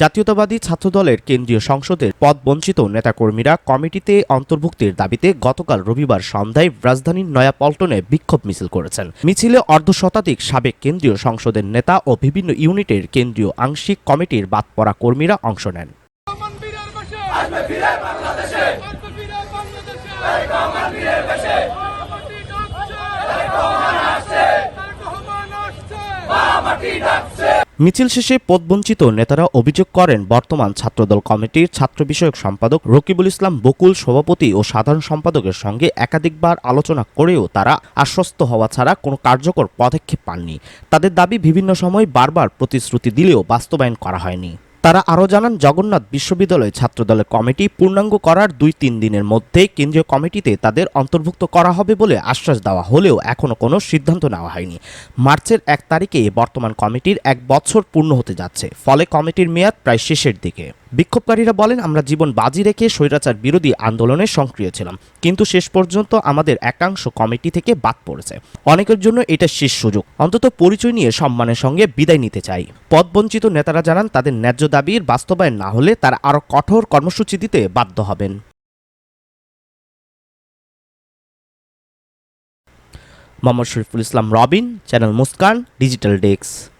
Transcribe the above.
জাতীয়তাবাদী ছাত্রদলের কেন্দ্রীয় সংসদের পদ বঞ্চিত নেতাকর্মীরা কমিটিতে অন্তর্ভুক্তির দাবিতে গতকাল রবিবার সন্ধ্যায় রাজধানীর নয়াপল্টনে বিক্ষোভ মিছিল করেছেন। মিছিলে অর্ধশতাধিক সাবেক কেন্দ্রীয় সংসদের নেতা ও বিভিন্ন ইউনিটের কেন্দ্রীয় আংশিক কমিটির বাদ পড়া কর্মীরা অংশ নেন। মিছিল শেষে পদবঞ্চিত নেতারা অভিযোগ করেন, বর্তমান ছাত্রদল কমিটির ছাত্র বিষয়ক সম্পাদক রকিবুল ইসলাম বকুল সভাপতি ও সাধারণ সম্পাদকের সঙ্গে একাধিকবার আলোচনা করেও তারা আশ্বস্ত হওয়া ছাড়া কোনো কার্যকর পদক্ষেপ পাননি। তাদের দাবি বিভিন্ন সময় বারবার প্রতিশ্রুতি দিলেও বাস্তবায়ন করা হয়নি। তারা আরও জানান, জগন্নাথ বিশ্ববিদ্যালয় ছাত্রদলের কমিটি পূর্ণাঙ্গ করার দুই তিন দিনের মধ্যে কেন্দ্রীয় কমিটিতে তাদের অন্তর্ভুক্ত করা হবে বলে আশ্বাস দেওয়া হলেও এখনও কোনো সিদ্ধান্ত নেওয়া হয়নি। মার্চের এক তারিখে বর্তমান কমিটির এক বছর পূর্ণ হতে যাচ্ছে। ফলে কমিটির মেয়াদ প্রায় শেষের দিকে। বিক্ষোভকারীরা বলেন, আমরা জীবন বাজি রেখে স্বৈরাচার বিরোধী আন্দোলনে সক্রিয় ছিলাম, কিন্তু শেষ পর্যন্ত আমাদের একাংশ কমিটি থেকে বাদ পড়েছে। অনেকের জন্য এটা শেষ সুযোগ। অন্তত পরিচয় নিয়ে সম্মানের সঙ্গে বিদায় নিতে চাই। পদবঞ্চিত নেতারা জানান, তাদের ন্যায্য দাবির বাস্তবায়ন না হলে তারা আরও কঠোর কর্মসূচি দিতে বাধ্য হবেন। Mohammad Shariful Islam, Robin, channel Muskan, digital desk.